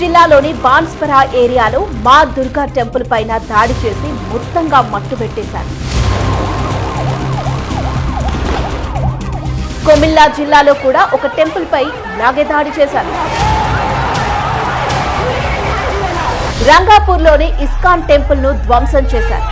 జిల్లాలోని బాన్స్పరా ఏరియాలో మా దుర్గా టెంపుల్ పైన దాడి చేసి మొత్తంగా మట్టుబెట్టేశారు కొమిల్లా జిల్లాలో కూడా ఒక టెంపుల్ పై ఇలాగే దాడి చేశారు. రంగాపూర్లోని ఇస్కాన్ టెంపుల్ను ధ్వంసం చేశారు.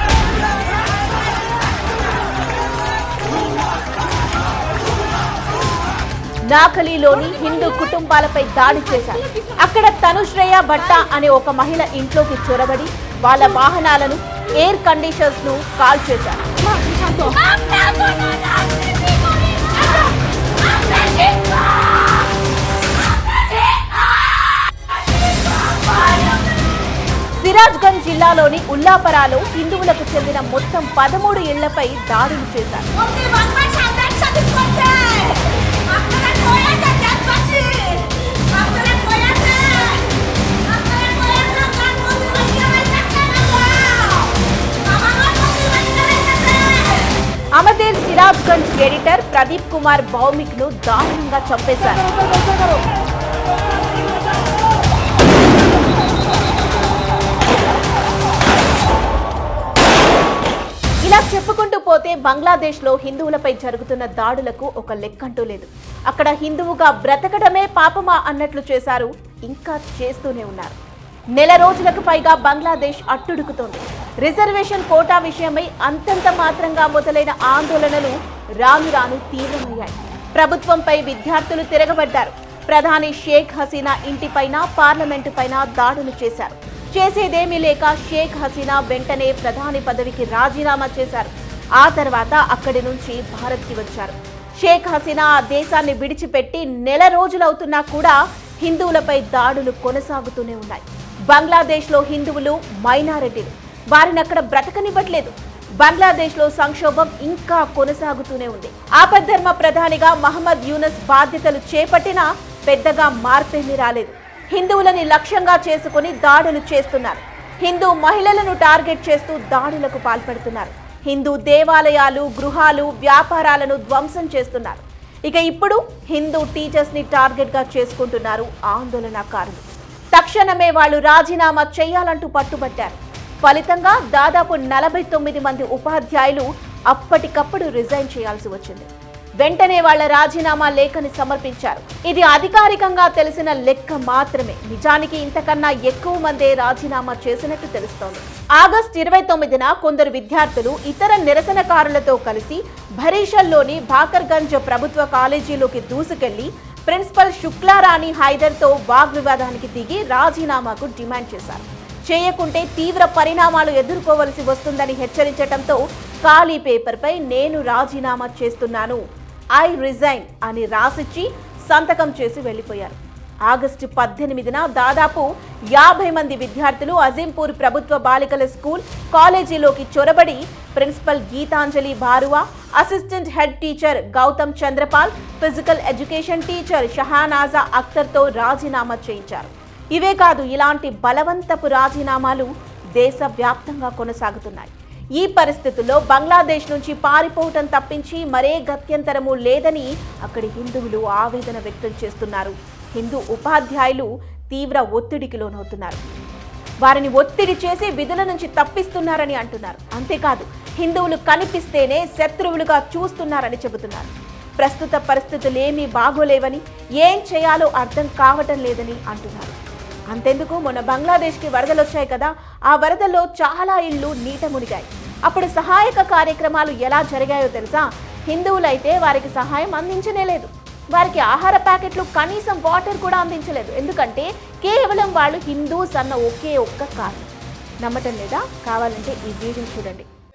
నాకలీలోని హిందూ కుటుంబాలపై దాడి చేశారు. అక్కడ తనుశ్రేయ భట్ట అనే ఒక మహిళ ఇంట్లోకి చొరబడి వాళ్ళ వాహనాలను ఎయిర్ కండిషన్స్ను కాల్ చేశారు. సిరాజ్గంజ్ జిల్లాలోని ఉల్లాపరాలో హిందువులకు చెందిన మొత్తం పదమూడు ఇళ్ళపై దాడులు చేశారు. అమర్దేవ్ సిరాబ్గంజ్ ఎడిటర్ ప్రదీప్ కుమార్ భౌమిక్ను దారుణంగా చంపేశారు. ఇలా చెప్పుకుంటూ పోతే బంగ్లాదేశ్లో హిందువులపై జరుగుతున్న దాడులకు ఒక లెక్కంటూ లేదు. అక్కడ హిందువుగా బ్రతకడమే పాపమా అన్నట్లు చేశారు ఇంకా చేస్తూనే ఉన్నారు. నెల రోజులకు పైగా బంగ్లాదేశ్ అట్టుడుకుతోంది. రిజర్వేషన్ కోటా విషయమై అంతంత మాత్రంగా మొదలైన ఆందోళనలు రాను రాను తీవ్రమయ్యాయి. ప్రభుత్వంపై విద్యార్థులు తిరగబడ్డారు. ప్రధాని షేక్ హసీనా ఇంటిపైన పార్లమెంటు పైన దాడులు చేశారు. చేసేదేమీ లేక షేక్ హసీనా వెంటనే ప్రధాని పదవికి రాజీనామా చేశారు. ఆ తర్వాత అక్కడి నుంచి భారత్కి వచ్చారు. షేక్ హసీనా ఆ దేశాన్ని విడిచిపెట్టి నెల రోజులవుతున్నా కూడా హిందువులపై దాడులు కొనసాగుతూనే ఉన్నాయి. బంగ్లాదేశ్లో హిందువులు మైనారిటీలు. వారిని అక్కడ బ్రతకనివ్వట్లేదు. బంగ్లాదేశ్లో సంక్షోభం ఇంకా కొనసాగుతూనే ఉంది. ఆపద్ధర్మ ప్రధానిగా మహమ్మద్ యూనస్ బాధ్యతలు చేపట్టినా పెద్దగా మార్పేమీ రాలేదు. హిందువులని లక్ష్యంగా చేసుకుని దాడులు చేస్తున్నారు. హిందూ మహిళలను టార్గెట్ చేస్తూ దాడులకు పాల్పడుతున్నారు. హిందూ దేవాలయాలు గృహాలు వ్యాపారాలను ధ్వంసం చేస్తున్నారు. ఇక ఇప్పుడు హిందూ టీచర్స్ని టార్గెట్గా చేసుకుంటున్నారు ఆందోళనకారులు. తక్షణమే వాళ్ళు రాజీనామా చేయాలంటూ పట్టుబట్టారు. ఫలితంగా దాదాపు నలభై తొమ్మిది మంది ఉపాధ్యాయులు అప్పటికప్పుడు రిజైన్ చేయాల్సి వచ్చింది. వెంటనే వాళ్ళ రాజీనామా లేఖని సమర్పించారు. ఇది అధికారికంగా తెలిసిన లెక్క మాత్రమే. నిజానికి ఇంతకన్నా ఎక్కువ మందే రాజీనామా చేసినట్టు తెలుస్తోంది. ఆగస్టు ఇరవై తొమ్మిదిన కొందరు విద్యార్థులు ఇతర నిరసనకారులతో కలిసి భరీషల్లోని భాకర్గంజ్ ప్రభుత్వ కాలేజీలోకి దూసుకెళ్ళి ప్రిన్సిపల్ శుక్లారాణి హైదర్తో వాగ్వివాదానికి దిగి రాజీనామాకు డిమాండ్ చేశారు. చేయకుంటే తీవ్ర పరిణామాలు ఎదుర్కోవలసి వస్తుందని హెచ్చరించడంతో ఖాళీ పేపర్పై నేను రాజీనామా చేస్తున్నాను. ఐ రిజైన్ అని రాసిచ్చి సంతకం చేసి వెళ్ళిపోయారు. ఆగస్టు పద్దెనిమిదిన దాదాపు యాభై మంది విద్యార్థులు అజీంపూర్ ప్రభుత్వ బాలికల స్కూల్ కాలేజీలోకి చొరబడి principal Geetanjali Barua assistant head teacher Gautam Chandrapal physical education teacher Shahanaza అఖ్తర్తో రాజీనామా చేయించారు. ఇవే కాదు ఇలాంటి బలవంతపు రాజీనామాలు దేశవ్యాప్తంగా కొనసాగుతున్నాయి. ఈ పరిస్థితుల్లో బంగ్లాదేశ్ నుంచి పారిపోవటం తప్పించి మరే గత్యంతరము లేదని అక్కడి హిందువులు ఆవేదన వ్యక్తం చేస్తున్నారు. హిందూ ఉపాధ్యాయులు తీవ్ర ఒత్తిడికి లోనవుతున్నారు. వారిని ఒత్తిడి చేసి విధుల నుంచి తప్పిస్తున్నారని అంటున్నారు. అంతేకాదు హిందువులు కనిపిస్తేనే శత్రువులుగా చూస్తున్నారని చెబుతున్నారు. ప్రస్తుత పరిస్థితులు ఏమీ బాగోలేవని ఏం చేయాలో అర్థం కావటం లేదని అంటున్నారు. అంతెందుకు? మొన్న బంగ్లాదేశ్కి వరదలు వచ్చాయి కదా. ఆ వరదల్లో చాలా ఇళ్ళు నీట మునిగాయి. అప్పుడు సహాయక కార్యక్రమాలు ఎలా జరిగాయో తెలుసా? హిందువులైతే వారికి సహాయం అందించనే లేదు. వారికి ఆహార ప్యాకెట్లు కనీసం వాటర్ కూడా అందించలేదు. ఎందుకంటే కేవలం వాళ్ళు హిందూస్ అన్న ఒకే ఒక్క కారణం. నమ్మటం లేదా? కావాలంటే ఈ వీడియో చూడండి.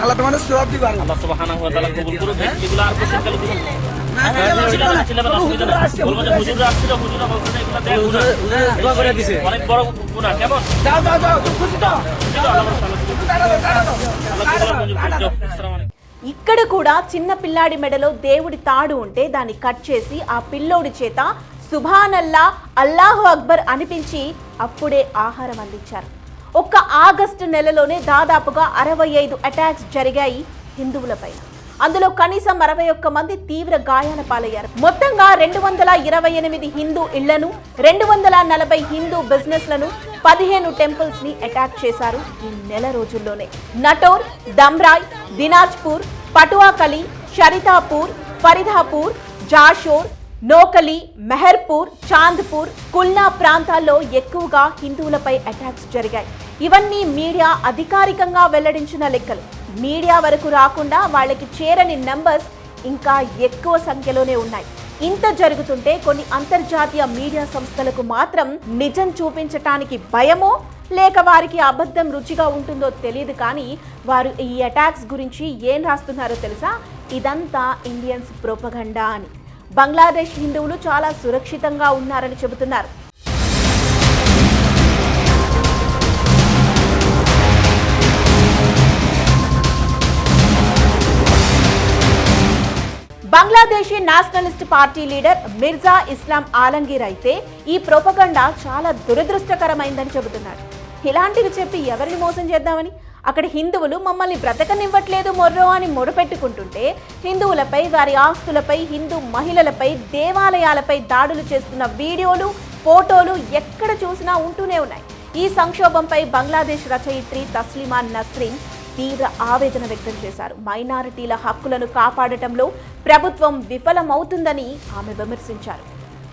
আল্লাহ তোমাদের সব দিবার আল্লাহ সুবহানাহু ওয়া তাআলা কবুল করুক যেগুলো আর কোশ্চেন কালে দিবেন হুজুর আসছিল হুজুর বলছে এগুলো দেখ হুজুর দোয়া করে দিছে অনেক বড় গুনাহ কেমন যাও যাও যাও তুমি খুশি তো খুশি তো? আল্লাহ আল্লাহ মঞ্জুর করে দাও। আসসালামু আলাইকুম। ఇక్కడ కూడా చిన్న పిల్లాడి మెడలో దేవుడి తాడు ఉంటే దాన్ని కట్ చేసి ఆ పిల్లోడి చేత సుభానల్లా అల్లాహు అక్బర్ అనిపించి అప్పుడే ఆహారం అందించారు ఒక్క ఆగస్టు నెలలోనే దాదాపుగా అరవై ఐదు అటాక్స్ జరిగాయి హిందువులపై. అందులో కనీసం అరవై ఒక్క మంది తీవ్ర గాయాల పాలయ్యారు. మొత్తంగా రెండు వందల ఇరవై ఎనిమిది హిందూ ఇళ్ళను రెండు వందల నలభై హిందూ బిజినెస్లను పదిహేను టెంపుల్స్ని అటాక్ చేశారు ఈ నెల రోజుల్లోనే. నటోర్ దమ్రాయ్ దినాజ్పూర్ పటువాకలి షరితాపూర్ ఫరిదాపూర్ జాషోర్ నోకలి మెహర్పూర్ చాంద్పూర్ కుల్నా ప్రాంతాల్లో ఎక్కువగా హిందువులపై అటాక్స్ జరిగాయి. ఇవన్నీ మీడియా అధికారికంగా వెల్లడించిన లెక్కలు. మీడియా వరకు రాకుండా వాళ్ళకి చేరని నంబర్స్ ఇంకా ఎక్కువ సంఖ్యలోనే ఉన్నాయి. ఇంత జరుగుతుంటే కొన్ని అంతర్జాతీయ మీడియా సంస్థలకు మాత్రం నిజం చూపించటానికి భయమో లేక వారికి అబద్ధం రుచిగా ఉంటుందో తెలియదు కానీ వారు ఈ అటాక్స్ గురించి ఏం రాస్తున్నారో తెలుసా? ఇదంతా ఇండియన్స్ ప్రోపగండా అని. బంగ్లాదేశ్ హిందువులు చాలా సురక్షితంగా ఉన్నారని చెబుతున్నారు. Bangladeshi nationalist party leader Mirza Islam Alamgir అయితే ఈ ప్రోపగండా చాలా దురదృష్టకరమైందని చెబుతున్నాడు ఇలాంటివి చెప్పి ఎవరిని మోసం చేద్దామని? అక్కడ హిందువులు మమ్మల్ని బ్రతకనివ్వట్లేదు మొర్రో అని మొరపెట్టుకుంటుంటే హిందువులపై వారి ఆస్తులపై హిందూ మహిళలపై దేవాలయాలపై దాడులు చేస్తున్న వీడియోలు ఫోటోలు ఎక్కడ చూసినా ఉంటూనే ఉన్నాయి. ఈ సంక్షోభంపై బంగ్లాదేశ్ రచయిత్రి తస్లిమా నస్రీన్ తీవ్ర ఆవేదన వ్యక్తం చేశారు. మైనారిటీల హక్కులను కాపాడటంలో ప్రభుత్వం విఫలమవుతుందని ఆమె విమర్శించారు.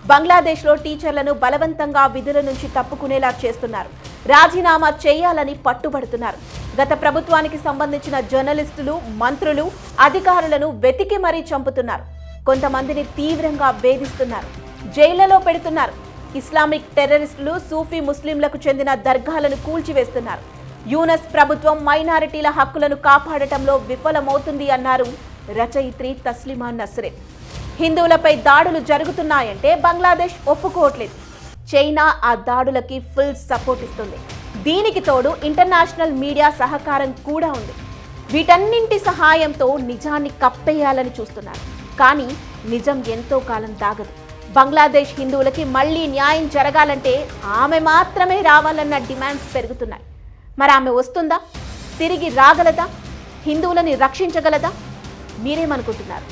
బంగ్లాదేశ్లో టీచర్లను బలవంతంగా విధుల నుంచి తప్పుకునేలా చేస్తున్నారు. రాజీనామా చేయాలని పట్టుబడుతున్నారు. గత ప్రభుత్వానికి సంబంధించిన జర్నలిస్టులు మంత్రులు అధికారులను వెతికి మరీ చంపుతున్నారు. కొంతమందిని తీవ్రంగా వేధిస్తున్నారు. జైళ్ళలో పెడుతున్నారు. ఇస్లామిక్ టెర్రరిస్టులు సూఫీ ముస్లింలకు చెందిన దర్గాలను కూల్చివేస్తున్నారు. యూనస్ ప్రభుత్వం మైనారిటీల హక్కులను కాపాడటంలో విఫలమవుతుంది అన్నారు రచయిత్రి తస్లిమా నస్రే. హిందువులపై దాడులు జరుగుతున్నాయంటే బంగ్లాదేశ్ ఒప్పుకోవట్లేదు. చైనా ఆ దాడులకి ఫుల్ సపోర్ట్ ఇస్తుంది. దీనికి తోడు ఇంటర్నేషనల్ మీడియా సహకారం కూడా ఉంది. వీటన్నింటి సహాయంతో నిజాన్ని కప్పేయాలని చూస్తున్నారు. కానీ నిజం ఎంతో కాలం దాగదు. బంగ్లాదేశ్ హిందువులకి మళ్ళీ న్యాయం జరగాలంటే ఆమె మాత్రమే రావాలన్న డిమాండ్స్ పెరుగుతున్నాయి. మరి ఆమె వస్తుందా? తిరిగి రాగలదా? హిందువులని రక్షించగలదా? మీరేమనుకుంటున్నారు?